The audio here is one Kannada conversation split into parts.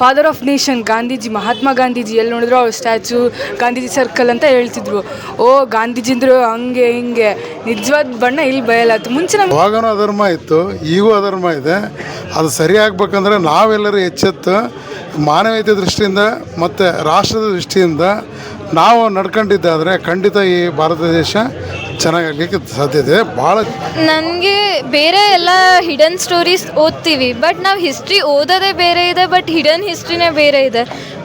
Father of nation Gandhiji Mahatma Gandhiji ಎಲ್ಲಿ ನೋಡಿದ್ರು ಅವ್ರ ಸ್ಟ್ಯಾಚು ಗಾಂಧೀಜಿ ಸರ್ಕಲ್ ಅಂತ ಹೇಳ್ತಿದ್ರು. ಓ ಗಾಂಧೀಜಿಂದ್ರು ಹಂಗೆ, ಹಿಂಗೆ. ನಿಜವಾದ ಬಣ್ಣ ಇಲ್ಲಿ ಬಯಲಾತು ಮುಂಚೆ ಅವಾಗನೂ ಅಧರ್ಮ ಇತ್ತು, ಈಗೂ ಅಧರ್ಮ ಇದೆ. ಅದು ಸರಿ ಆಗ್ಬೇಕಂದ್ರೆ ನಾವೆಲ್ಲರೂ ಎಚ್ಚೆತ್ತು ಮಾನವೀಯತೆ ದೃಷ್ಟಿಯಿಂದ ಮತ್ತು ರಾಷ್ಟ್ರದ ದೃಷ್ಟಿಯಿಂದ ನಾವು ನಡ್ಕೊಂಡಿದ್ದಾದರೆ ಖಂಡಿತ ಈ ಭಾರತ ದೇಶ ಚೆನ್ನಾಗಾಗಲಿಕ್ಕೆ ಸಾಧ್ಯತೆ ಭಾಳ ನನಗೆ ಬೇರೆ ಎಲ್ಲ ಹಿಡನ್ ಸ್ಟೋರೀಸ್ ಓದ್ತೀವಿ ಬಟ್ ನಾವು ಹಿಸ್ಟ್ರಿ ಓದೋದೇ ಬೇರೆ ಇದೆ ಬಟ್ ಹಿಡನ್ ಹಿಸ್ಟ್ರಿನೇ ಬೇರೆ ಇದೆ.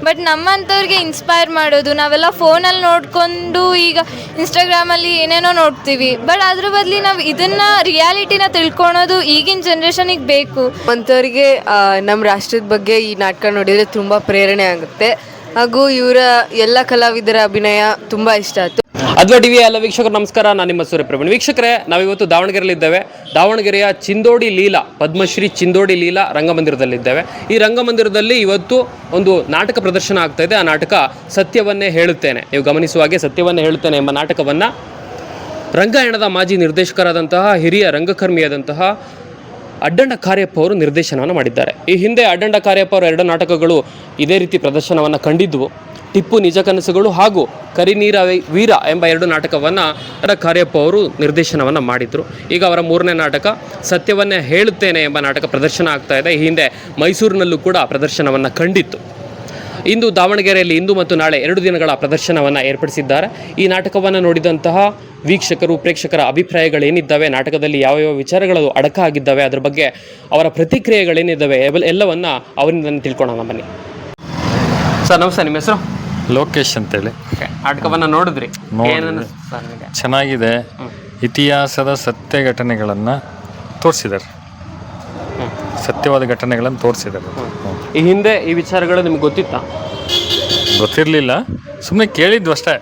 ಬಟ್ ನಮ್ಮಂಥವ್ರಿಗೆ ಇನ್ಸ್ಪೈರ್ ಮಾಡೋದು ನಾವೆಲ್ಲ ಫೋನಲ್ಲಿ ನೋಡಿಕೊಂಡು ಈಗ ಇನ್ಸ್ಟಾಗ್ರಾಮಲ್ಲಿ ಏನೇನೋ ನೋಡ್ತೀವಿ. ಬಟ್ ಅದ್ರ ಬದಲಿ ನಾವು ಇದನ್ನು ರಿಯಾಲಿಟಿನ ತಿಳ್ಕೊಳೋದು ಈಗಿನ ಜನ್ರೇಷನಿಗೆ ಬೇಕು. ಅಂಥವ್ರಿಗೆ ನಮ್ಮ ರಾಷ್ಟ್ರದ ಬಗ್ಗೆ ಈ ನಾಟಕ ನೋಡಿದರೆ ತುಂಬ ಪ್ರೇರಣೆ ಆಗುತ್ತೆ. ಹಾಗೂ ಇವರ ಎಲ್ಲ ಕಲಾವಿದರ ಅಭಿನಯ ತುಂಬ ಇಷ್ಟ ಆಯಿತು. ಅದ್ವಾ ಟಿವಿ ಎಲ್ಲ ವೀಕ್ಷಕರು, ನಮಸ್ಕಾರ. ನಾನು ನಿಮ್ಮ ಸೂರ್ಯಪ್ರವೀಣ್ ವೀಕ್ಷಕರೇ, ನಾವಿವತ್ತು ದಾವಣಗೆರೆಯಲ್ಲಿದ್ದೇವೆ. ದಾವಣಗೆರೆಯ ಚಿಂದೋಡಿ ಲೀಲಾ, ಪದ್ಮಶ್ರೀ ಚಿಂದೋಡಿ ಲೀಲಾ ರಂಗಮಂದಿರದಲ್ಲಿದ್ದೇವೆ. ಈ ರಂಗಮಂದಿರದಲ್ಲಿ ಇವತ್ತು ಒಂದು ನಾಟಕ ಪ್ರದರ್ಶನ ಆಗ್ತಾ ಇದೆ. ಆ ನಾಟಕ ಸತ್ಯವನ್ನೇ ಹೇಳುತ್ತೇನೆ. ನೀವು ಗಮನಿಸುವ ಹಾಗೆ ಸತ್ಯವನ್ನೇ ಹೇಳುತ್ತೇನೆ ಎಂಬ ನಾಟಕವನ್ನು ರಂಗಾಯಣದ ಮಾಜಿ ನಿರ್ದೇಶಕರಾದಂತಹ, ಹಿರಿಯ ರಂಗಕರ್ಮಿಯಾದಂತಹ ಅಡ್ಡಂಡ ಕಾರ್ಯಪ್ಪ ಅವರು ನಿರ್ದೇಶನವನ್ನು ಮಾಡಿದ್ದಾರೆ. ಈ ಹಿಂದೆ ಅಡ್ಡಂಡ ಕಾರ್ಯಪ್ಪ ಅವರ ಎರಡು ನಾಟಕಗಳು ಇದೇ ರೀತಿ ಪ್ರದರ್ಶನವನ್ನು ಕಂಡಿದ್ವು. ಟಿಪ್ಪು ನಿಜ ಕನಸುಗಳು ಹಾಗೂ ಕರಿನೀರ ವೀರ ಎಂಬ ಎರಡು ನಾಟಕವನ್ನು ಅರ ಕಾರ್ಯಪ್ಪ ಅವರು ನಿರ್ದೇಶನವನ್ನು ಮಾಡಿದರು. ಈಗ ಅವರ ಮೂರನೇ ನಾಟಕ ಸತ್ಯವನ್ನೇ ಹೇಳುತ್ತೇನೆ ಎಂಬ ನಾಟಕ ಪ್ರದರ್ಶನ ಆಗ್ತಾ ಇದೆ. ಈ ಹಿಂದೆ ಮೈಸೂರಿನಲ್ಲೂ ಕೂಡ ಪ್ರದರ್ಶನವನ್ನು ಕಂಡಿತ್ತು. ಇಂದು ದಾವಣಗೆರೆಯಲ್ಲಿ ಇಂದು ಮತ್ತು ನಾಳೆ ಎರಡು ದಿನಗಳ ಪ್ರದರ್ಶನವನ್ನು ಏರ್ಪಡಿಸಿದ್ದಾರೆ. ಈ ನಾಟಕವನ್ನು ನೋಡಿದಂತಹ ವೀಕ್ಷಕರು ಪ್ರೇಕ್ಷಕರ ಅಭಿಪ್ರಾಯಗಳೇನಿದ್ದಾವೆ ನಾಟಕದಲ್ಲಿ ಯಾವ ಯಾವ ವಿಚಾರಗಳು ಅಡಕ ಆಗಿದ್ದಾವೆ ಅದರ ಬಗ್ಗೆ ಅವರ ಪ್ರತಿಕ್ರಿಯೆಗಳೇನಿದ್ದಾವೆ ಎಲ್ಲವನ್ನು ಎಲ್ಲವನ್ನ ಅವರಿಂದ ತಿಳ್ಕೊಳ್ಳೋಣ ಬನ್ನಿ. ಸರ್ ನಮಸ್ತೆ ನಿಮ್ಮ ಹೆಸರು? ಲೋಕೇಶ್ ಅಂತೇಳಿ. ನಾಟಕವನ್ನು ನೋಡಿದ್ರಿ? ಚೆನ್ನಾಗಿದೆ. ಇತಿಹಾಸದ ಸತ್ಯ ಘಟನೆಗಳನ್ನು ತೋರಿಸಿದ್ದಾರೆ. ಸತ್ಯವಾದ ಘಟನೆಗಳನ್ನು ತೋರಿಸಿದ್ದಾರೆ. ಈ ಹಿಂದೆ ಈ ವಿಚಾರಗಳು ನಿಮ್ಗೆ ಗೊತ್ತಿತ್ತಾ? ಗೊತ್ತಿರಲಿಲ್ಲ. ಸುಮ್ಮನೆ ಕೇಳಿದ್ವು ಅಷ್ಟೇ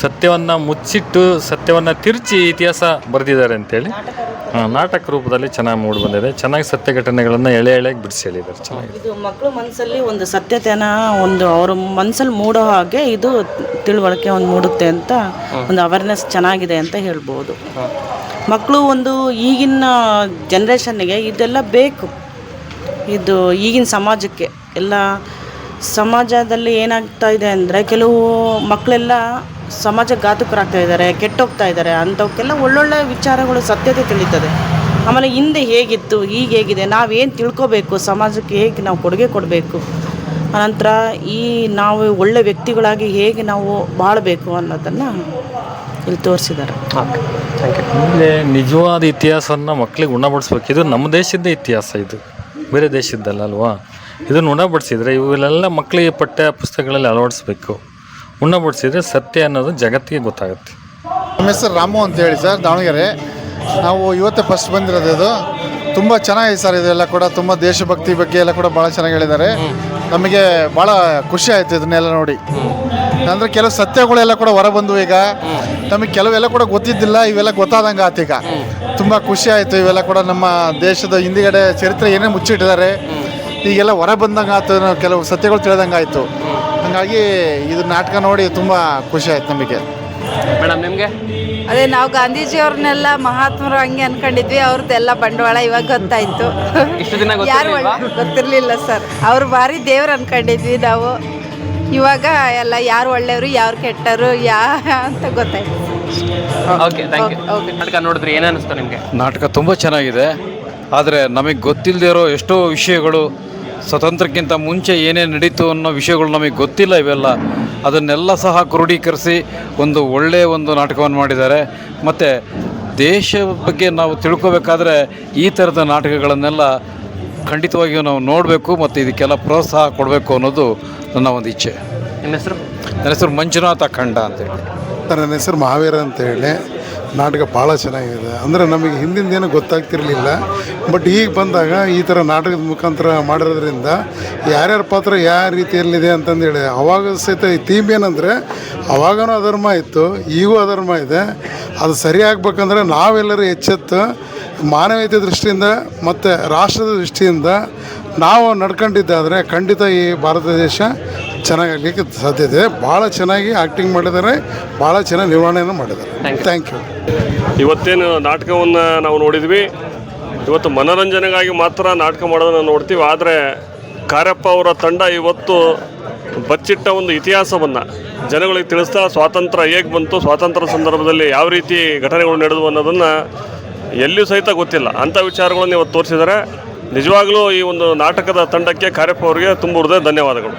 ಸತ್ಯವನ್ನು ಮುಚ್ಚಿಟ್ಟು ಸತ್ಯವನ್ನು ತಿರುಚಿ ಇತಿಹಾಸ ಬರೆದಿದ್ದಾರೆ ಅಂತೇಳಿ. ನಾಟಕ ರೂಪದಲ್ಲಿ ಚೆನ್ನಾಗಿ ಮೂಡಿ ಬಂದಿದೆ. ಚೆನ್ನಾಗಿ ಸತ್ಯ ಘಟನೆಗಳನ್ನು ಎಳೆ ಎಳೆಗೆ ಬಿಡಿಸಿ ಹೇಳಿದ್ದಾರೆ. ಚೆನ್ನಾಗಿ ಇದು ಮಕ್ಕಳು ಮನಸ್ಸಲ್ಲಿ ಒಂದು ಸತ್ಯತೆನ ಒಂದು ಅವ್ರ ಮನಸ್ಸಲ್ಲಿ ಮೂಡೋ ಹಾಗೆ ಇದು ತಿಳುವಳಿಕೆ ಒಂದು ಮೂಡುತ್ತೆ ಅಂತ ಒಂದು ಅವೇರ್ನೆಸ್ ಚೆನ್ನಾಗಿದೆ ಅಂತ ಹೇಳ್ಬೋದು. ಮಕ್ಕಳು ಒಂದು ಈಗಿನ ಜನ್ರೇಷನ್ಗೆ ಇದೆಲ್ಲ ಬೇಕು. ಇದು ಈಗಿನ ಸಮಾಜಕ್ಕೆ ಎಲ್ಲ ಸಮಾಜದಲ್ಲಿ ಏನಾಗ್ತಾ ಇದೆ ಅಂದರೆ ಕೆಲವು ಮಕ್ಕಳೆಲ್ಲ ಸಮಾಜ ಘಾತುಕರಾಗ್ತಾ ಇದ್ದಾರೆ, ಕೆಟ್ಟೋಗ್ತಾ ಇದ್ದಾರೆ ಅಂಥವಕ್ಕೆಲ್ಲ ಒಳ್ಳೊಳ್ಳೆ ವಿಚಾರಗಳು ಸತ್ಯತೆ ತಿಳಿತದೆ ಆಮೇಲೆ ಹಿಂದೆ ಹೇಗಿತ್ತು, ಈಗ ಹೇಗಿದೆ, ನಾವೇನು ತಿಳ್ಕೊಬೇಕು, ಸಮಾಜಕ್ಕೆ ಹೇಗೆ ನಾವು ಕೊಡುಗೆ ಕೊಡಬೇಕು, ಅನಂತರ ಈ ನಾವು ಒಳ್ಳೆ ವ್ಯಕ್ತಿಗಳಾಗಿ ಹೇಗೆ ನಾವು ಬಾಳಬೇಕು ಅನ್ನೋದನ್ನು ಇಲ್ಲಿ ತೋರಿಸಿದ್ದಾರೆ. ನಿಜವಾದ ಇತಿಹಾಸವನ್ನು ಮಕ್ಕಳಿಗೆ ಉಣಬಡಿಸ್ಬೇಕು. ನಮ್ಮ ದೇಶದ ಇತಿಹಾಸ ಇದು. ಬೇರೆ ದೇಶದ್ದಲ್ಲ ಅಲ್ವಾ? ಇದನ್ನು ಉಣಬಡಿಸಿದರೆ ಇವೆಲ್ಲ ಮಕ್ಕಳಿಗೆ ಪಠ್ಯ ಪುಸ್ತಕಗಳಲ್ಲಿ ಅಳವಡಿಸ್ಬೇಕು. ಉಣಬಡಿಸಿದರೆ ಸತ್ಯ ಅನ್ನೋದು ಜಗತ್ತಿಗೆ ಗೊತ್ತಾಗುತ್ತೆ. ನಮ್ಮ ಹೆಸರು ರಾಮು ಅಂತ ಹೇಳಿ ಸರ್, ದಾವಣಗೆರೆ. ನಾವು ಇವತ್ತೇ ಫಸ್ಟ್ ಬಂದಿರೋದು ಇದು. ತುಂಬ ಚೆನ್ನಾಗಿದೆ ಸರ್, ಇದೆಲ್ಲ ಕೂಡ ತುಂಬ ದೇಶಭಕ್ತಿ ಬಗ್ಗೆ ಎಲ್ಲ ಕೂಡ ಭಾಳ ಚೆನ್ನಾಗಿ ಹೇಳಿದ್ದಾರೆ. ನಮಗೆ ಭಾಳ ಖುಷಿ ಆಯಿತು ಇದನ್ನೆಲ್ಲ ನೋಡಿ. ಅಂದರೆ ಕೆಲವು ಸತ್ಯಗಳೆಲ್ಲ ಕೂಡ ಹೊರಬಂದು ಈಗ. ನಮಗೆ ಕೆಲವೆಲ್ಲ ಕೂಡ ಗೊತ್ತಿದ್ದಿಲ್ಲ, ಇವೆಲ್ಲ ಗೊತ್ತಾದಂಗೆ ಆಯ್ತು ಈಗ. ತುಂಬ ಖುಷಿ ಆಯಿತು ಇವೆಲ್ಲ ಕೂಡ ನಮ್ಮ ದೇಶದ ಹಿಂದಿಗಡೆ ಚರಿತ್ರೆ ಏನೇ ಮುಚ್ಚಿಟ್ಟಿದ್ದಾರೆ. ಈಗೆಲ್ಲ ಹೊರ ಬಂದಂಗೆ ಆಯ್ತು ನಾವು ಕೆಲವು ಸತ್ಯಗಳು ತಿಳಿದಂಗೆ ಆಯಿತು. ಹಾಗಾಗಿ ಇದು ನಾಟಕ ನೋಡಿ ತುಂಬ ಖುಷಿ ಆಯ್ತು ನಮಗೆ. ಮೇಡಮ್ ನಿಮಗೆ? ಅದೇ ನಾವು ಗಾಂಧೀಜಿಯವ್ರನ್ನೆಲ್ಲ ಮಹಾತ್ಮರು ಹಂಗೆ ಅನ್ಕೊಂಡಿದ್ವಿ ಅವ್ರದ್ದೆಲ್ಲ ಬಂಡವಾಳ ಇವಾಗ ಗೊತ್ತಾಯ್ತು. ಇಷ್ಟು ದಿನ ಯಾರು ಗೊತ್ತಿರ್ಲಿಲ್ವಾ? ಗೊತ್ತಿರ್ಲಿಲ್ಲ ಸರ್. ಅವ್ರು ಭಾರಿ ದೇವ್ರು ಅನ್ಕೊಂಡಿದ್ವಿ ನಾವು. ಇವಾಗ ಎಲ್ಲ ಯಾರು ಒಳ್ಳೆಯವರು ಯಾರು ಕೆಟ್ಟರು ಯಾ ಅಂತ ಗೊತ್ತಾಯ್ತು. ಓಕೆ ಥ್ಯಾಂಕ್ ಯು ನಾಟಕ ನೋಡಿದ್ರೆ ಏನು ಅನಿಸ್ತು ನಿಮಗೆ? ನಾಟಕ ತುಂಬ ಚೆನ್ನಾಗಿದೆ. ಆದರೆ ನಮಗೆ ಗೊತ್ತಿಲ್ಲದೆ ಇರೋ ಎಷ್ಟೋ ವಿಷಯಗಳು ಸ್ವತಂತ್ರಕ್ಕಿಂತ ಮುಂಚೆ ಏನೇನು ನಡೀತು ಅನ್ನೋ ವಿಷಯಗಳು ನಮಗೆ ಗೊತ್ತಿಲ್ಲ ಇವೆಲ್ಲ. ಅದನ್ನೆಲ್ಲ ಸಹ ಕ್ರೋಢೀಕರಿಸಿ ಒಂದು ಒಳ್ಳೆಯ ಒಂದು ನಾಟಕವನ್ನು ಮಾಡಿದ್ದಾರೆ. ಮತ್ತು ದೇಶ ಬಗ್ಗೆ ನಾವು ತಿಳ್ಕೋಬೇಕಾದ್ರೆ ಈ ಥರದ ನಾಟಕಗಳನ್ನೆಲ್ಲ ಖಂಡಿತವಾಗಿಯೂ ನಾವು ನೋಡಬೇಕು ಮತ್ತು ಇದಕ್ಕೆಲ್ಲ ಪ್ರೋತ್ಸಾಹ ಕೊಡಬೇಕು ಅನ್ನೋದು ನನ್ನ ಒಂದು ಇಚ್ಛೆ. ನನ್ನ ಹೆಸರು? ನನ್ನ ಹೆಸರು ಮಂಜುನಾಥ ಅಖಂಡ ಅಂತೇಳಿ ನನ್ನ ಹೆಸರು ಮಹಾವೀರ ಅಂತ ಹೇಳಿ. ನಾಟಕ ಭಾಳ ಚೆನ್ನಾಗಿದೆ. ಅಂದರೆ ನಮಗೆ ಹಿಂದಿಂದ ಏನೂ ಗೊತ್ತಾಗ್ತಿರಲಿಲ್ಲ. ಬಟ್ ಈಗ ಬಂದಾಗ ಈ ಥರ ನಾಟಕದ ಮುಖಾಂತರ ಮಾಡಿರೋದ್ರಿಂದ ಯಾರ್ಯಾರ ಪಾತ್ರ ಯಾವ ರೀತಿಯಲ್ಲಿದೆ ಅಂತಂದೇಳಿ ಅವಾಗ ಸಹಿತ ಈ ಥೀಮ್ ಏನಂದರೆ ಅವಾಗನೂ ಅಧರ್ಮ ಇತ್ತು, ಈಗೂ ಅಧರ್ಮ ಇದೆ. ಅದು ಸರಿ ಆಗ್ಬೇಕಂದ್ರೆ ನಾವೆಲ್ಲರೂ ಎಚ್ಚೆತ್ತು ಮಾನವೀಯತೆ ದೃಷ್ಟಿಯಿಂದ ಮತ್ತು ರಾಷ್ಟ್ರದ ದೃಷ್ಟಿಯಿಂದ ನಾವು ನಡ್ಕೊಂಡಿದ್ದಾದರೆ ಖಂಡಿತ ಈ ಭಾರತ ದೇಶ ಚೆನ್ನಾಗಾಗಲಿಕ್ಕೆ ಸಾಧ್ಯತೆ ಭಾಳ ಚೆನ್ನಾಗಿ ಆ್ಯಕ್ಟಿಂಗ್ ಮಾಡಿದ್ದಾರೆ ಭಾಳ ಚೆನ್ನಾಗಿ ನಿರ್ವಹಣೆಯನ್ನು ಮಾಡಿದ್ದಾರೆ. ಥ್ಯಾಂಕ್ ಯು ಇವತ್ತೇನು ನಾಟಕವನ್ನು ನಾವು ನೋಡಿದ್ವಿ. ಇವತ್ತು ಮನೋರಂಜನೆಗಾಗಿ ಮಾತ್ರ ನಾಟಕ ಮಾಡೋದನ್ನು ನೋಡ್ತೀವಿ. ಆದರೆ ಕಾರ್ಯಪ್ಪ ಅವರ ತಂಡ ಇವತ್ತು ಬಚ್ಚಿಟ್ಟ ಒಂದು ಇತಿಹಾಸವನ್ನು ಜನಗಳಿಗೆ ತಿಳಿಸ್ತಾ ಸ್ವಾತಂತ್ರ್ಯ ಹೇಗೆ ಬಂತು ಸ್ವಾತಂತ್ರ್ಯ ಸಂದರ್ಭದಲ್ಲಿ ಯಾವ ರೀತಿ ಘಟನೆಗಳು ನಡೆದವು ಅನ್ನೋದನ್ನು ಎಲ್ಲಿಯೂ ಸಹಿತ ಗೊತ್ತಿಲ್ಲ. ಅಂಥ ವಿಚಾರಗಳನ್ನು ಇವತ್ತು ತೋರಿಸಿದ್ದಾರೆ. ನಿಜವಾಗಲೂ ಈ ಒಂದು ನಾಟಕದ ತಂಡಕ್ಕೆ ಕಾರ್ಯಪ್ಪ ಅವರಿಗೆ ತುಂಬ ಹೃದಯ ಧನ್ಯವಾದಗಳು.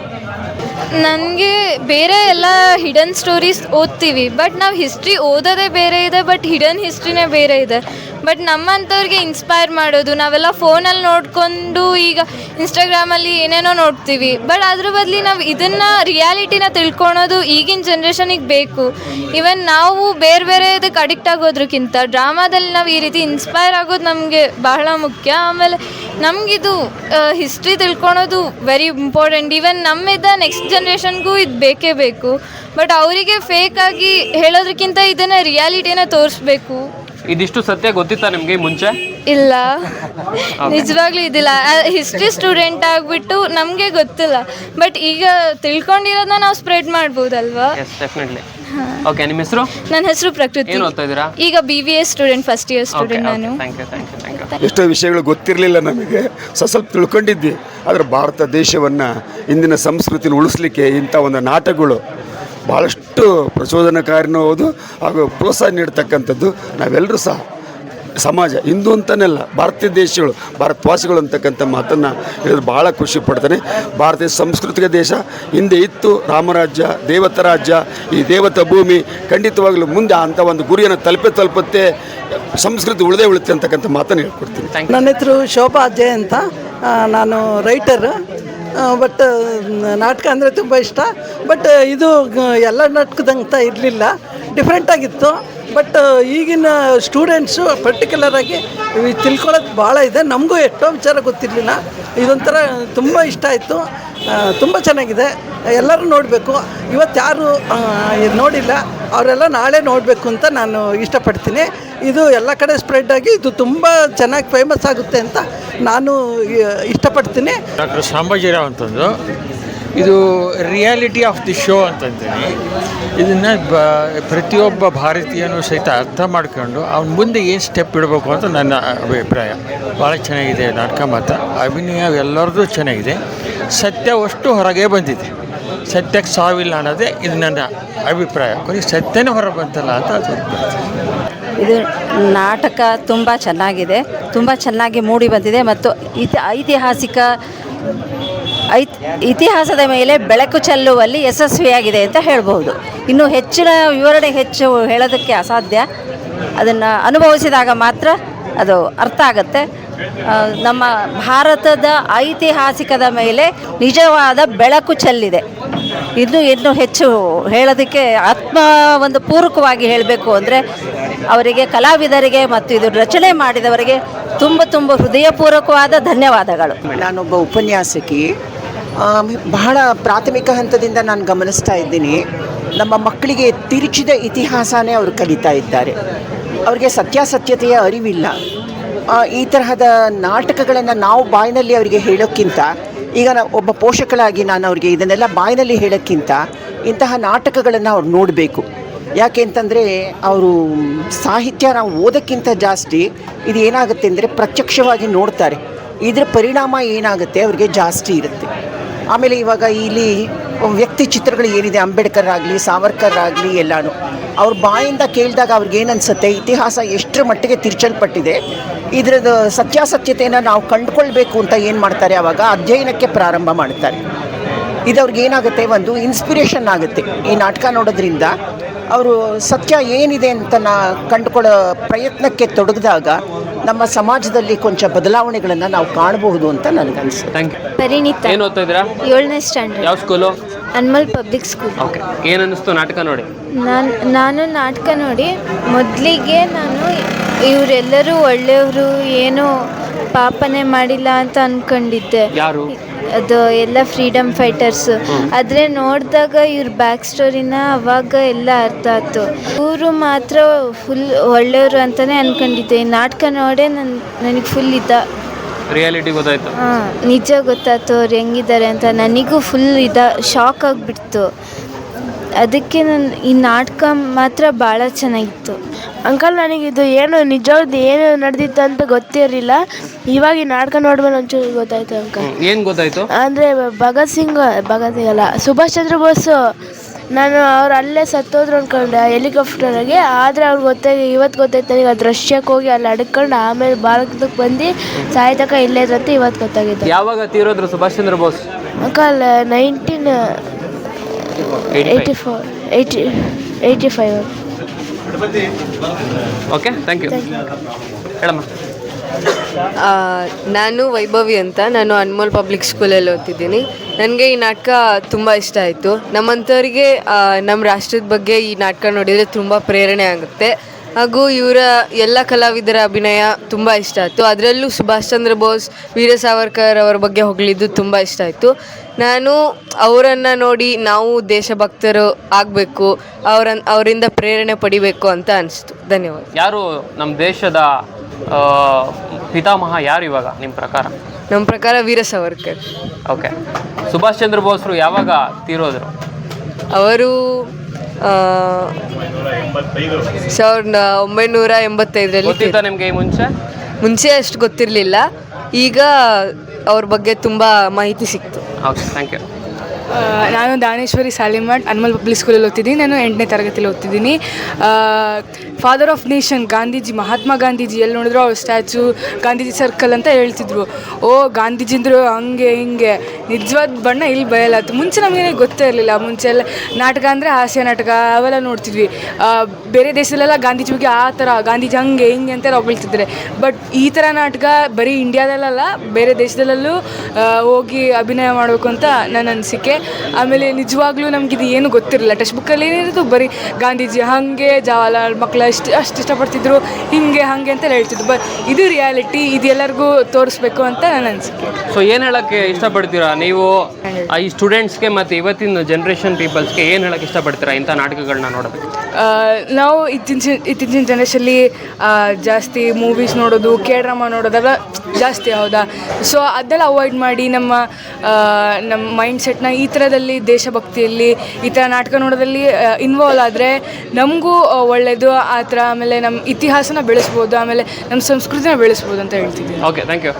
ನನಗೆ ಬೇರೆ ಎಲ್ಲ ಹಿಡನ್ ಸ್ಟೋರೀಸ್ ಓದ್ತೀವಿ ಬಟ್ ನಾವು ಹಿಸ್ಟ್ರಿ ಓದೋದೇ ಬೇರೆ ಇದೆ ಬಟ್ ಹಿಡನ್ ಹಿಸ್ಟ್ರಿನೇ ಬೇರೆ ಇದೆ. ಬಟ್ ನಮ್ಮಂಥವ್ರಿಗೆ ಇನ್ಸ್ಪೈರ್ ಮಾಡೋದು, ನಾವೆಲ್ಲ ಫೋನಲ್ಲಿ ನೋಡಿಕೊಂಡು ಈಗ ಇನ್ಸ್ಟಾಗ್ರಾಮಲ್ಲಿ ಏನೇನೋ ನೋಡ್ತೀವಿ. ಬಟ್ ಅದ್ರ ಬದಲಿ ನಾವು ಇದನ್ನು ರಿಯಾಲಿಟಿನ ತಿಳ್ಕೊಳೋದು ಈಗಿನ ಜನ್ರೇಷನಿಗೆ ಬೇಕು. ಇವನ್ ನಾವು ಬೇರೆ ಬೇರೆ ಇದಕ್ಕೆ ಅಡಿಕ್ಟ್ ಆಗೋದ್ರಕ್ಕಿಂತ ಡ್ರಾಮಾದಲ್ಲಿ ನಾವು ಈ ರೀತಿ ಇನ್ಸ್ಪೈರ್ ಆಗೋದು ನಮಗೆ ಬಹಳ ಮುಖ್ಯ. ಆಮೇಲೆ ನಮಗಿದು ಹಿಸ್ಟ್ರಿ ತಿಳ್ಕೊಳೋದು ವೆರಿ ಇಂಪಾರ್ಟೆಂಟ್ ಈವನ್ ನಮ್ಮಿದ್ದ ನೆಕ್ಸ್ಟ್ ಜನ್ರೇಷನ್ಗೂ ಇದು ಬೇಕೇ ಬೇಕು. ಬಟ್ ಅವರಿಗೆ ಫೇಕಾಗಿ ಹೇಳೋದಕ್ಕಿಂತ ಇದನ್ನು ರಿಯಾಲಿಟಿನ ತೋರಿಸ್ಬೇಕು. ಇದಿಷ್ಟು ಸತ್ಯ ಗೊತ್ತಿತ್ತ ನಿಮಗೆ ಮುಂಚೆ? ಇಲ್ಲ. ನಿಜವಾಗ್ಲೂ ಇದಿಲ್ಲ. ಹಿಸ್ಟ್ರಿ ಸ್ಟೂಡೆಂಟ್ ಆಗಿಬಿಟ್ಟು ನಮಗೆ ಗೊತ್ತಿಲ್ಲ. ಬಟ್ ಈಗ ತಿಳ್ಕೊಂಡಿರೋದನ್ನ ನಾವು ಸ್ಪ್ರೆಡ್ ಮಾಡ್ಬೋದಲ್ವಾ? ಓಕೆ ನಿಮ್ಮ ಹೆಸರು? ನನ್ನ ಹೆಸರು ಪ್ರಕೃತಿ. ಈಗ B V S student first year student ನಾನು. ಎಷ್ಟೋ ವಿಷಯಗಳು ಗೊತ್ತಿರಲಿಲ್ಲ ನಮಗೆ. ಸ್ವಲ್ಪ ತಿಳ್ಕೊಂಡಿದ್ವಿ. ಆದರೆ ಭಾರತ ದೇಶವನ್ನು ಇಂದಿನ ಸಂಸ್ಕೃತಿನ ಉಳಿಸ್ಲಿಕ್ಕೆ ಇಂಥ ಒಂದು ನಾಟಕಗಳು ಭಾಳಷ್ಟು ಪ್ರಚೋದನಕಾರಿನೂ ಹೌದು ಹಾಗೂ ಪ್ರೋತ್ಸಾಹ ನೀಡ್ತಕ್ಕಂಥದ್ದು ನಾವೆಲ್ಲರೂ ಸಹ ಸಮಾಜ ಹಿಂದೂ ಅಂತನೆಲ್ಲ ಭಾರತೀಯ ದೇಶಗಳು ಭಾರತವಾಸಿಗಳು ಅಂತಕ್ಕಂಥ ಮಾತನ್ನು ಹೇಳಿದ್ರೆ ಭಾಳ ಖುಷಿ ಪಡ್ತಾನೆ. ಭಾರತೀಯ ಸಂಸ್ಕೃತಿಕ ದೇಶ ಹಿಂದೆ ಇತ್ತು ರಾಮರಾಜ್ಯ ದೇವತ ರಾಜ್ಯ ಈ ದೇವತ ಭೂಮಿ ಖಂಡಿತವಾಗಲೂ ಮುಂದೆ ಅಂಥ ಒಂದು ಗುರಿಯನ್ನು ತಲುಪೇ ತಲುಪುತ್ತೆ ಸಂಸ್ಕೃತಿ ಉಳದೇ ಉಳಿತೆ ಅಂತಕ್ಕಂಥ ಮಾತನ್ನು ಹೇಳ್ಕೊಡ್ತೀನಿ. ನನ್ನ ಹೆಸರು ಶೋಭಾ ಅಜಯ್ ಅಂತ. ನಾನು ರೈಟರ್. ಬಟ್ ನಾಟಕ ಅಂದರೆ ತುಂಬ ಇಷ್ಟ. ಬಟ್ ಇದು ಎಲ್ಲ ನಾಟಕದಂತ ಇರಲಿಲ್ಲ. ಡಿಫ್ರೆಂಟಾಗಿತ್ತು ಬಟ್ ಈಗಿನ ಸ್ಟೂಡೆಂಟ್ಸು ಪರ್ಟಿಕ್ಯುಲರಾಗಿ ತಿಳ್ಕೊಳ್ಳೋದು ಭಾಳ ಇದೆ. ನಮಗೂ ಎಷ್ಟೋ ವಿಚಾರ ಗೊತ್ತಿರಲಿಲ್ಲ. ಇದೊಂಥರ ತುಂಬ ಇಷ್ಟ ಆಯಿತು. ತುಂಬ ಚೆನ್ನಾಗಿದೆ. ಎಲ್ಲರೂ ನೋಡಬೇಕು. ಇವತ್ತು ಯಾರು ನೋಡಿಲ್ಲ. ಅವರೆಲ್ಲ ನಾಳೆ ನೋಡಬೇಕು ಅಂತ ನಾನು ಇಷ್ಟಪಡ್ತೀನಿ. ಇದು ಎಲ್ಲ ಕಡೆ ಸ್ಪ್ರೆಡ್ ಆಗಿ ಇದು ತುಂಬ ಚೆನ್ನಾಗಿ ಫೇಮಸ್ ಆಗುತ್ತೆ ಅಂತ ನಾನು ಇಷ್ಟಪಡ್ತೀನಿ. ಡಾಕ್ಟರ್ ಸಾಂಬಾಜಿರಾವ್ ಅಂತಂದು. ಇದು ರಿಯಾಲಿಟಿ ಆಫ್ ದಿ ಶೋ ಅಂತಂತೀನಿ. ಇದನ್ನು ಬ, ಪ್ರತಿಯೊಬ್ಬ ಭಾರತೀಯನೂ ಸಹಿತ ಅರ್ಥ ಮಾಡ್ಕೊಂಡು ಅವ್ನ ಮುಂದೆ ಏನು ಸ್ಟೆಪ್ ಇಡಬೇಕು ಅಂತ ನನ್ನ ಅಭಿಪ್ರಾಯ. ಭಾಳ ಚೆನ್ನಾಗಿದೆ ನಾಟಕ ಮಾತ್ರ. ಅಭಿನಯ ಎಲ್ಲರದ್ದು ಚೆನ್ನಾಗಿದೆ. ಸತ್ಯವಷ್ಟು ಹೊರಗೆ ಬಂದಿದೆ. ಸತ್ಯಕ್ಕೆ ಸಾವಿಲ್ಲ ಅನ್ನೋದೇ ಇದು ನನ್ನ ಅಭಿಪ್ರಾಯ. ಕೊನೆಗೆ ಸತ್ಯನೇ ಹೊರ ಬಂತಲ್ಲ ಅಂತ ಅದು ಇದು ನಾಟಕ ತುಂಬ ಚೆನ್ನಾಗಿದೆ. ತುಂಬ ಚೆನ್ನಾಗಿ ಮೂಡಿ ಬಂದಿದೆ ಮತ್ತು ಇತಿ, ಐತಿಹಾಸಿಕ ಐತ್ ಇತಿಹಾಸದ ಮೇಲೆ ಬೆಳಕು ಚೆಲ್ಲುವಲ್ಲಿ ಯಶಸ್ವಿಯಾಗಿದೆ ಅಂತ ಹೇಳಬಹುದು. ಇನ್ನು ಹೆಚ್ಚಿನ ವಿವರಣೆ ಹೆಚ್ಚು ಹೇಳೋದಕ್ಕೆ ಅಸಾಧ್ಯ. ಅದನ್ನು ಅನುಭವಿಸಿದಾಗ ಮಾತ್ರ ಅದು ಅರ್ಥ ಆಗುತ್ತೆ. ನಮ್ಮ ಭಾರತದ ಐತಿಹಾಸಿಕದ ಮೇಲೆ ನಿಜವಾದ ಬೆಳಕು ಚೆಲ್ಲಿದೆ. ಇನ್ನು ಇನ್ನೂ ಹೆಚ್ಚು ಹೇಳೋದಕ್ಕೆ ಆತ್ಮ ಒಂದು ಪೂರಕವಾಗಿ ಹೇಳಬೇಕು ಅಂದರೆ ಅವರಿಗೆ ಕಲಾವಿದರಿಗೆ ಮತ್ತು ಇದು ರಚನೆ ಮಾಡಿದವರಿಗೆ ತುಂಬ ತುಂಬ ಹೃದಯಪೂರ್ವಕವಾದ ಧನ್ಯವಾದಗಳು. ನಾನೊಬ್ಬ ಉಪನ್ಯಾಸಕಿ. ಬಹಳ ಪ್ರಾಥಮಿಕ ಹಂತದಿಂದ ನಾನು ಗಮನಿಸ್ತಾ ಇದ್ದೀನಿ. ನಮ್ಮ ಮಕ್ಕಳಿಗೆ ತಿರುಚಿದ ಇತಿಹಾಸನೇ ಅವರು ಕಲಿತಾ ಇದ್ದಾರೆ. ಅವರಿಗೆ ಸತ್ಯಾಸತ್ಯತೆಯ ಅರಿವಿಲ್ಲ. ಈ ತರಹದ ನಾಟಕಗಳನ್ನು ನಾವು ಬಾಯಿನಲ್ಲಿ ಅವರಿಗೆ ಹೇಳೋಕ್ಕಿಂತ, ಈಗ ನಾವು ಒಬ್ಬ ಪೋಷಕಳಾಗಿ ನಾನು ಅವರಿಗೆ ಇದನ್ನೆಲ್ಲ ಬಾಯಿನಲ್ಲಿ ಹೇಳೋಕ್ಕಿಂತ ಇಂತಹ ನಾಟಕಗಳನ್ನು ಅವ್ರು ನೋಡಬೇಕು. ಯಾಕೆ ಅಂತಂದರೆ, ಅವರು ಸಾಹಿತ್ಯ ನಾವು ಓದೋಕ್ಕಿಂತ ಜಾಸ್ತಿ ಇದು ಏನಾಗುತ್ತೆ ಅಂದರೆ ಪ್ರತ್ಯಕ್ಷವಾಗಿ ನೋಡ್ತಾರೆ. ಇದರ ಪರಿಣಾಮ ಏನಾಗುತ್ತೆ ಅವರಿಗೆ ಜಾಸ್ತಿ ಇರುತ್ತೆ. ಆಮೇಲೆ ಇವಾಗ ಇಲ್ಲಿ ವ್ಯಕ್ತಿ ಚಿತ್ರಗಳು ಏನಿದೆ ಅಂಬೇಡ್ಕರ್ ಆಗಲಿ ಸಾವರ್ಕರ್ ಆಗಲಿ ಎಲ್ಲಾನು. ಅವ್ರ ಬಾಯಿಂದ ಕೇಳಿದಾಗ ಅವ್ರಿಗೆ ಏನು ಅನ್ಸುತ್ತೆ ಇತಿಹಾಸ ಎಷ್ಟರ ಮಟ್ಟಿಗೆ ತಿರ್ಚಲ್ಪಟ್ಟಿದೆ? ಇದರದ್ದು ಸತ್ಯಾಸತ್ಯತೆಯನ್ನು ನಾವು ಕಂಡುಕೊಳ್ಬೇಕು ಅಂತ ಏನು ಮಾಡ್ತಾರೆ? ಆವಾಗ ಅಧ್ಯಯನಕ್ಕೆ ಪ್ರಾರಂಭ ಮಾಡ್ತಾರೆ. ಇದು ಅವ್ರಿಗೆ ಏನಾಗುತ್ತೆ? ಒಂದು ಇನ್ಸ್ಪಿರೇಷನ್ ಆಗುತ್ತೆ. ಈ ನಾಟಕ ನೋಡೋದ್ರಿಂದ ಅವರು ಸತ್ಯ ಏನಿದೆ ಅಂತ ನಾ ಕಂಡುಕೊಳ್ಳೋ ಪ್ರಯತ್ನಕ್ಕೆ ತೊಡಗಿದಾಗ ನಮ್ಮ ಸಮಾಜದಲ್ಲಿ ಕೊಂಚ ಬದಲಾವಣೆಗಳನ್ನು ನಾವು ಕಾಣಬಹುದು ಅಂತ ನನಗನ್ಸುತ್ತೆ. ಥ್ಯಾಂಕ್ ಯು ಪರಿಣಿತ. ಏನು ಓದ್ತಾ ಇದ್ದೀರಾ? ಏಳನೇ ಸ್ಟ್ಯಾಂಡರ್ಡ್. ಯಾವ school Anmol public school okay ಏನು ಅನ್ನಿಸ್ತು ನಾಟಕ ನೋಡಿ? ನಾನು ನಾನು ನಾಟಕ ನೋಡಿ ಮೊದಲಿಗೆ ನಾನು ಇವರೆಲ್ಲರೂ ಒಳ್ಳೆಯವರು ಏನೋ ಪಾಪನೆ ಮಾಡಿಲ್ಲ ಅಂತ ಅನ್ಕೊಂಡಿದ್ದೆ. ಯಾರು? ಅದು ಎಲ್ಲ ಫ್ರೀಡಮ್ ಫೈಟರ್ಸ್ ಆದರೆ ನೋಡಿದಾಗ ಇವ್ರ ಬ್ಯಾಕ್ ಸ್ಟೋರಿನ ಅವಾಗ ಎಲ್ಲ ಅರ್ಥ ಆಯ್ತು. ಇವರು ಮಾತ್ರ ಫುಲ್ ಒಳ್ಳೆಯವರು ಅಂತಲೇ ಅನ್ಕೊಂಡಿದ್ದೆ. ಈ ನಾಟಕ ನೋಡೇ ನನ್ನ ನನಗೆ ಫುಲ್ ಇದ್ದ ರಿಯಾಲಿಟಿ ಗೊತ್ತಾಯ್ತು. ಹಾಂ ನಿಜ ಗೊತ್ತಾಯ್ತು ಅವ್ರು ಹೆಂಗಿದ್ದಾರೆ ಅಂತ. ನನಗೂ ಫುಲ್ ಇದ ಶಾಕ್ ಆಗಿಬಿಡ್ತು. ಅದಕ್ಕೆ ನಾನು ಈ ನಾಟಕ ಮಾತ್ರ ಭಾಳ ಚೆನ್ನಾಗಿತ್ತು. ಅಂಕಲ್ ನನಗಿದು ಏನು ನಿಜವಾದ ಏನು ನಡೆದಿತ್ತು ಅಂತ ಗೊತ್ತಿರಲಿಲ್ಲ. ಇವಾಗ ಈ ನಾಟಕ ನೋಡ್ಮೇಲೆ ಒಂಚೂರು ಗೊತ್ತಾಯ್ತು ಅಂಕಲ್. ಏನು ಗೊತ್ತಾಯ್ತು? ಅಂದರೆ ಭಗತ್ ಸಿಂಗ್ ಭಗತ್ ಸಿಂಗ್ ಅಲ್ಲ ಸುಭಾಷ್ ಚಂದ್ರ ಬೋಸ್ ನಾನು ಅವ್ರು ಅಲ್ಲೇ ಸತ್ತೋದ್ರು ಅಂದ್ಕೊಂಡೆ ಹೆಲಿಕಾಪ್ಟರಾಗೆ ಆದರೆ ಅವ್ರಿಗೆ ಗೊತ್ತಾಗಿ ಇವತ್ತು ಗೊತ್ತಾಯ್ತು ನನಗೆ ಅದು ರಷ್ಯಾಕ್ಕೆ ಹೋಗಿ ಅಲ್ಲಿ ಅಡ್ಕೊಂಡು ಆಮೇಲೆ ಭಾರತಕ್ಕೆ ಬಂದು ಸಾಯ್ತಕ ಇಲ್ಲೇ ಇದ್ರಂತ ಇವತ್ತು ಗೊತ್ತಾಗಿದೆ. ಯಾವಾಗ ತೀರೋದ್ರು Subhash Chandra Bose? Uncle nineteen eighty four eighty five okay thank you ಹೇಳಮ್ಮ ನಾನು ವೈಭವಿ ಅಂತ. ನಾನು ಅನ್ಮೋಲ್ ಪಬ್ಲಿಕ್ ಸ್ಕೂಲಲ್ಲಿ ಓದ್ತಿದ್ದೀನಿ. ನನಗೆ ಈ ನಾಟಕ ತುಂಬ ಇಷ್ಟ ಆಯಿತು. ನಮ್ಮಂಥವ್ರಿಗೆ ನಮ್ಮ ರಾಷ್ಟ್ರದ ಬಗ್ಗೆ ಈ ನಾಟಕ ನೋಡಿದರೆ ತುಂಬ ಪ್ರೇರಣೆ ಆಗುತ್ತೆ. ಹಾಗೂ ಇವರ ಎಲ್ಲ ಕಲಾವಿದರ ಅಭಿನಯ ತುಂಬ ಇಷ್ಟ ಆಯಿತು. ಅದರಲ್ಲೂ ಸುಭಾಷ್ ಚಂದ್ರ ಬೋಸ್ ವೀರ ಸಾವರ್ಕರ್ ಅವರ ಬಗ್ಗೆ ಹೊಗಳಿದ್ದು ತುಂಬ ಇಷ್ಟ ಆಯಿತು. ನಾನು ಅವರನ್ನು ನೋಡಿ ನಾವು ದೇಶಭಕ್ತರು ಆಗಬೇಕು ಅವರ ಅವರಿಂದ ಪ್ರೇರಣೆ ಪಡಿಬೇಕು ಅಂತ ಅನಿಸ್ತು. ಧನ್ಯವಾದ. ಯಾರು ನಮ್ಮ ದೇಶದ ಆ, ಪಿತಾಮಹ ಯಾರು ಇವಾಗ ನಿಮ್ಮ ಪ್ರಕಾರ? ನಮ್ಮ ಪ್ರಕಾರ ವೀರ ಸಾವರ್ಕರ್. ಓಕೆ. ಸುಭಾಷ್ ಚಂದ್ರ ಬೋಸ್ರು ಯಾವಾಗ ತೀರೋದ್ರು? ಅವರು ಸಾವಿರದ ಒಂಬೈನೂರ ಎಂಬತ್ತೈದರಲ್ಲಿ ಗೊತ್ತಿತ್ತಾ ನಿಮಗೆ ಮುಂಚೆ? ಮುಂಚೆ ಅಷ್ಟು ಗೊತ್ತಿರಲಿಲ್ಲ. ಈಗ ಅವ್ರ ಬಗ್ಗೆ ತುಂಬ ಮಾಹಿತಿ ಸಿಕ್ತು. ಓಕೆ ಥ್ಯಾಂಕ್ ಯು ನಾನು ದಾನೇಶ್ವರಿ ಸಾಲಿಮಠ್ ಅನ್ಮಲ್ ಪಬ್ಲಿಕ್ ಸ್ಕೂಲಲ್ಲಿ ಓದ್ತಿದ್ದೀನಿ. ನಾನು ಎಂಟನೇ ತರಗತಿಯಲ್ಲಿ ಓದ್ತಿದ್ದೀನಿ. Father of nation Gandhiji, Mahatma Gandhiji, ಎಲ್ಲಿ ನೋಡಿದ್ರು ಅವ್ರ ಸ್ಟ್ಯಾಚು ಗಾಂಧೀಜಿ ಸರ್ಕಲ್ ಅಂತ ಹೇಳ್ತಿದ್ರು. ಓ, ಗಾಂಧೀಜಿಂದ್ರು ಹಂಗೆ, ಹಿಂಗೆ. ನಿಜವಾದ ಬಣ್ಣ ಇಲ್ಲಿ ಬಯಲಾತು ಮುಂಚೆ ನಮಗೇನೆ ಗೊತ್ತೇ ಇರಲಿಲ್ಲ. ಮುಂಚೆ ಎಲ್ಲ ನಾಟಕ ಅಂದರೆ ಹಾಸ್ಯ ನಾಟಕ, ಅವೆಲ್ಲ ನೋಡ್ತಿದ್ವಿ. ಬೇರೆ ದೇಶದಲ್ಲೆಲ್ಲ ಗಾಂಧೀಜಿ ಬಗ್ಗೆ ಆ ಥರ ಗಾಂಧೀಜಿ ಹಂಗೆ, ಹಿಂಗೆ ಅಂತ ಹೊಗಳ್ತಿದ್ರೆ ಬಟ್ ಈ ಥರ ನಾಟಕ ಬರೀ ಇಂಡಿಯಾದಲ್ಲ ಬೇರೆ ದೇಶದಲ್ಲೂ ಹೋಗಿ ಅಭಿನಯ ಮಾಡಬೇಕು ಅಂತ ನನ್ನ ಅನಿಸಿಕೆ. ಆಮೇಲೆ ನಿಜವಾಗ್ಲೂ ನಮ್ಗೆ ಇದು ಏನು ಗೊತ್ತಿರಲಿಲ್ಲ. ಟೆಕ್ಸ್ಟ್ ಬುಕ್ಕಲ್ಲಿ ಏನಿರೋದು ಬರೀ ಗಾಂಧೀಜಿ ಹಾಗೆ ಜವಾಹರ್ಲಾಲ್ ಮಕ್ಕಳು ಅಷ್ಟು ಅಷ್ಟು ಇಷ್ಟಪಡ್ತಿದ್ರು ಹಿಂಗೆ ಹಾಗೆ ಅಂತ ಹೇಳ್ತಿದ್ರು. ಬಟ್ ಇದು ರಿಯಾಲಿಟಿ ಇದು ಎಲ್ಲರಿಗೂ ತೋರಿಸ್ಬೇಕು ಅಂತ ನನ್ನ ಅನಿಸಿಕೆ. ಸೊ ಏನು ಹೇಳೋಕ್ಕೆ ಇಷ್ಟಪಡ್ತೀರಾ? ನೀವು ಈ ಸ್ಟೂಡೆಂಟ್ಸ್ಗೆ ಮತ್ತು ಇವತ್ತಿನ ಜನ್ರೇಷನ್ ಪೀಪಲ್ಸ್ಗೆ ಏನು ಹೇಳಕ್ಕೆ ಇಷ್ಟಪಡ್ತೀರಾ? ಇಂಥ ನಾಟಕಗಳನ್ನ ನೋಡಬೇಕು ಆ, ನಾವು ಇತ್ತೀಚಿನ ಇತ್ತೀಚಿನ ಜನರೇಷಲ್ಲಿ ಜಾಸ್ತಿ ಮೂವೀಸ್ ನೋಡೋದು ಕೆ ಡ್ರಾಮಾ ನೋಡೋದೆಲ್ಲ ಜಾಸ್ತಿ ಹೌದಾ? ಸೊ ಅದೆಲ್ಲ ಅವಾಯ್ಡ್ ಮಾಡಿ ನಮ್ಮ ನಮ್ಮ ಮೈಂಡ್ ಸೆಟ್ನ ಈ ಥರದಲ್ಲಿ ದೇಶಭಕ್ತಿಯಲ್ಲಿ ಈ ಥರ ನಾಟಕ ನೋಡೋದಲ್ಲಿ ಇನ್ವಾಲ್ವ್ ಆದರೆ ನಮಗೂ ಒಳ್ಳೆಯದು ಆ ಥರ ಆಮೇಲೆ ನಮ್ಮ ಇತಿಹಾಸನ ಬೆಳೆಸ್ಬೋದು, ಆಮೇಲೆ ನಮ್ಮ ಸಂಸ್ಕೃತಿನ ಬೆಳೆಸ್ಬೋದು ಅಂತ ಹೇಳ್ತಿದ್ದೀನಿ. Okay thank you